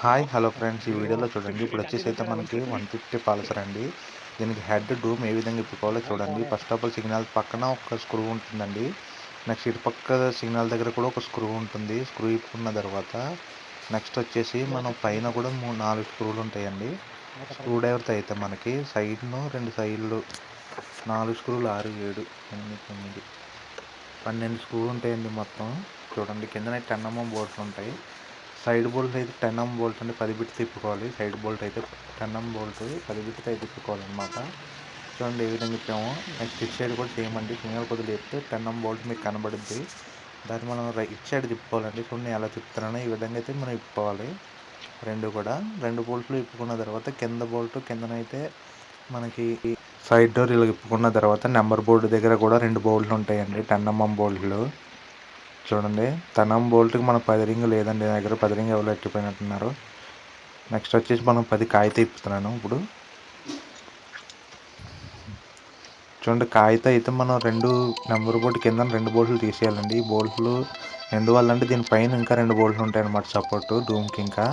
Hi hello friends. ఈ వీడియోలో చూడండి ఇప్పుడు వచ్చేసి అయితే మనకి వన్ ఫిఫ్టీ పాలసర్ అండి. దీనికి హెడ్ డూమ్ ఏ విధంగా ఇప్పుకోవాలో చూడండి. ఫస్ట్ ఆఫ్ ఆల్ సిగ్నల్ పక్కన ఒక స్క్రూ ఉంటుందండి. నెక్స్ట్ ఇటు పక్క సిగ్నల్ దగ్గర కూడా ఒక స్క్రూ ఉంటుంది. స్క్రూ ఇప్పుకున్న తర్వాత నెక్స్ట్ వచ్చేసి మనం పైన కూడా మూడు నాలుగు స్క్రూలు ఉంటాయండి. స్క్రూ డ్రైవర్తో అయితే మనకి సైడ్ను రెండు సైడ్లు నాలుగు స్క్రూలు ఆరు ఏడు ఎనిమిది తొమ్మిది పన్నెండు స్క్రూలు ఉంటాయండి మొత్తం. చూడండి కిందనే టెన్ ఎంఎం ఉంటాయి. సైడ్ బోల్ట్ అయితే టెన్ ఎం బోల్ట్ అంటే పది బిట్ తిప్పుకోవాలి. సైడ్ బోల్ట్ అయితే టెన్ ఎం బోల్ట్ పది బిట్ అయితే తిప్పుకోవాలన్నమాట. చూడండి ఏ విధంగా ఇప్పాము నెక్స్ట్ ఇట్ సైడ్ కూడా చేయమండి ఫింగర్ కొద్దిగా లేపితే టెన్ ఎం బోల్ట్ మీకు కనబడుద్ది. దాన్ని మనం ఇట్ సైడ్ తిప్పుకోవాలండి. చూడండి ఎలా తిప్పుతున్నానో ఈ విధంగా అయితే మనం ఇప్పుకోవాలి. రెండు కూడా. రెండు బోల్ట్లు ఇప్పుకున్న తర్వాత కింద బోల్ట్ కిందనైతే మనకి సైడ్ డోర్ ఇలా ఇప్పుకున్న తర్వాత నెంబర్ బోర్డు దగ్గర కూడా రెండు బోల్ట్లు ఉంటాయండి. టెన్ ఎంఎం బోల్ట్లు. చూడండి. తనం బోల్ట్కి మన పది రింగ్ లేదండి. దగ్గర పది రింగ్ ఎవరు ఎట్టిపోయినట్టున్నారు నెక్స్ట్ వచ్చేసి మనం పది కాగితం ఇప్పుతున్నాను ఇప్పుడు. చూడండి కాగితం అయితే మనం రెండు నెంబర్ బోల్ట్ కింద రెండు బోల్ట్లు తీసేయాలండి. ఈ బోల్ట్లు ఎందువల్ల అంటే దీనిపైన ఇంకా రెండు బోల్ట్లు ఉంటాయన్నమాట సపోర్ట్ డూమ్కి ఇంకా.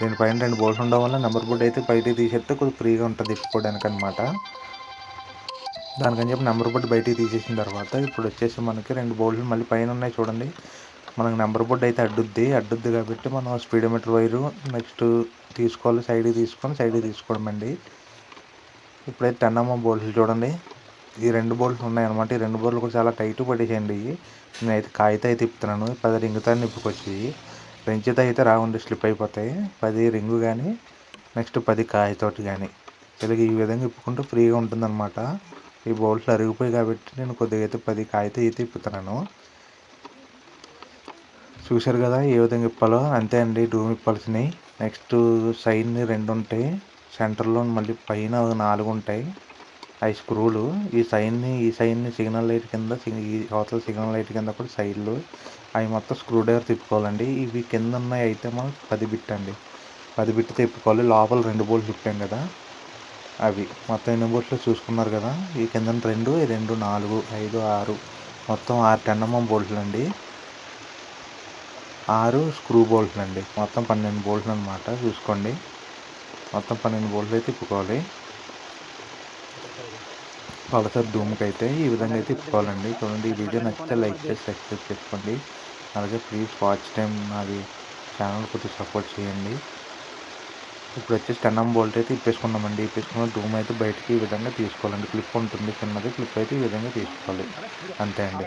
దీనిపైన రెండు బోల్ట్లు ఉండడం వల్ల నెంబర్ బోర్డ్ అయితే బయటికి తీసేస్తే కొద్దిగా ఫ్రీగా ఉంటుంది ఇప్పుకోవడానికి అనమాట దానికని చెప్పి నెంబర్ బోర్డు బయటికి తీసేసిన తర్వాత ఇప్పుడు వచ్చేసి మనకి రెండు బోల్డ్లు మళ్ళీ పైన ఉన్నాయి చూడండి. మనకు నెంబర్ బోర్డు అయితే అడ్డుద్ది. అడ్డుద్ది కాబట్టి మనం స్పీడోమీటర్ వైరు నెక్స్ట్ తీసుకోవాలి. సైడ్కి తీసుకొని సైడ్కి తీసుకోవడం అండి. ఇప్పుడైతే టెన్ అమ్మ బోల్ట్లు చూడండి. ఈ రెండు బోల్ట్లు ఉన్నాయన్నమాట. ఈ రెండు బోల్ట్లు కూడా చాలా టైట్ పడేసేయండి. నేనైతే కాగితం అయితే తిప్పుతున్నాను. పది రింగుతో నిప్పుకొచ్చి పెంచితే అయితే రావండి స్లిప్ అయిపోతాయి. పది రింగు కానీ నెక్స్ట్ పది కాయతోటి కానీ ఇలాగ ఈ విధంగా ఇప్పుకుంటూ ఫ్రీగా ఉంటుందన్నమాట. ఈ బోల్ట్లు అరిగిపోయి కాబట్టి నేను కొద్దిగా అయితే పది కాగితే అయితే ఇప్పుతున్నాను చూశారు కదా ఏ విధంగా ఇప్పాలో? అంతే అండి డూమ్ ఇప్పాల్సినవి నెక్స్ట్ సైడ్ రెండు ఉంటాయి. సెంటర్లో మళ్ళీ పైన నాలుగు ఉంటాయి. ఐ స్క్రూలు. ఈ సైడ్ని ఈ సైడ్ని సిగ్నల్ లైట్ కింద ఈ అవతల సిగ్నల్ లైట్ కింద కూడా సైడ్లు. అవి మొత్తం స్క్రూ డ్రైవర్ తిప్పుకోవాలండి. ఇవి కింద ఉన్నాయి అయితే మనం పది బిట్ అండి. పది బిట్ తిప్పుకోవాలి. లోపల రెండు బోల్ట్ తిప్పాం కదా. అవి మొత్తం ఎన్ని బోట్లు చూసుకున్నారు కదా? ఈ కింద రెండు రెండు నాలుగు ఐదు ఆరు. మొత్తం ఆరు టెన్నమ్మ బోల్ట్లు అండి ఆరు స్క్రూ బోల్ట్లు అండి మొత్తం పన్నెండు బోల్ట్లు అనమాట చూసుకోండి. మొత్తం పన్నెండు బోల్ట్లు అయితే తిప్పుకోవాలి పలసర్ ధూమ్కి అయితే ఈ విధంగా అయితే తిప్పుకోవాలండి చూడండి ఈ వీడియో నచ్చితే లైక్ చేసి సబ్స్క్రైబ్ చేసుకోండి. అలాగే ప్లీజ్ వాచ్ టైం నాది ఛానల్ కొద్దిగా సపోర్ట్ చేయండి. ఇప్పుడు వచ్చేసి టెన్ ఎం బోల్ట్ అయితే ఇప్పేసుకున్నామండి. ఇప్పేసుకున్న డూమ్ అయితే బయటికి ఈ విధంగా తీసుకోవాలండి. క్లిప్ ఉంటుంది. చిన్నది క్లిప్ అయితే ఈ విధంగా తీసుకోవాలి. అంతే అండి.